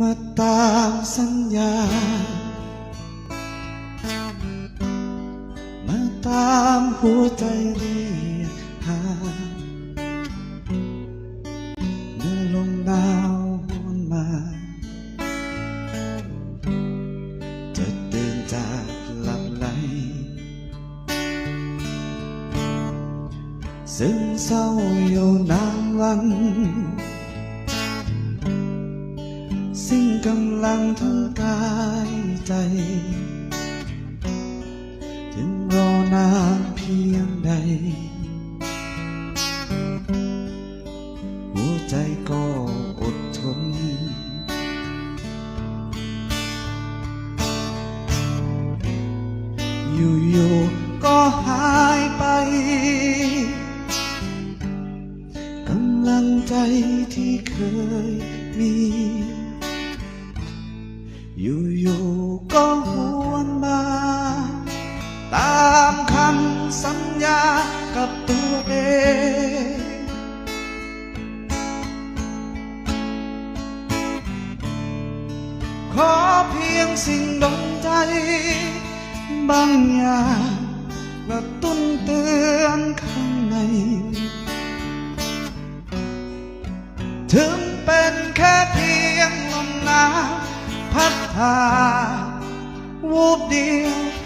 มาตามสัญญา มาตามหัวใจเรียกหาเมื่อลมหนาวหวนมา จะเดินจากหลับไหล ซึ่งเศร้าอยู่นานวัน กำลังทั้งกายใจถึงรอนานเพียงใด หัวใจก็อดทน อยู่ๆก็หายไปกำลังใจที่เคยมี อยู่ๆก็หวนมา ตามคำสัญญากับตัวเองขอเพียงสิ่งดลใจ บางอย่างกระตุ้นเตือนข้างในถึง ยงล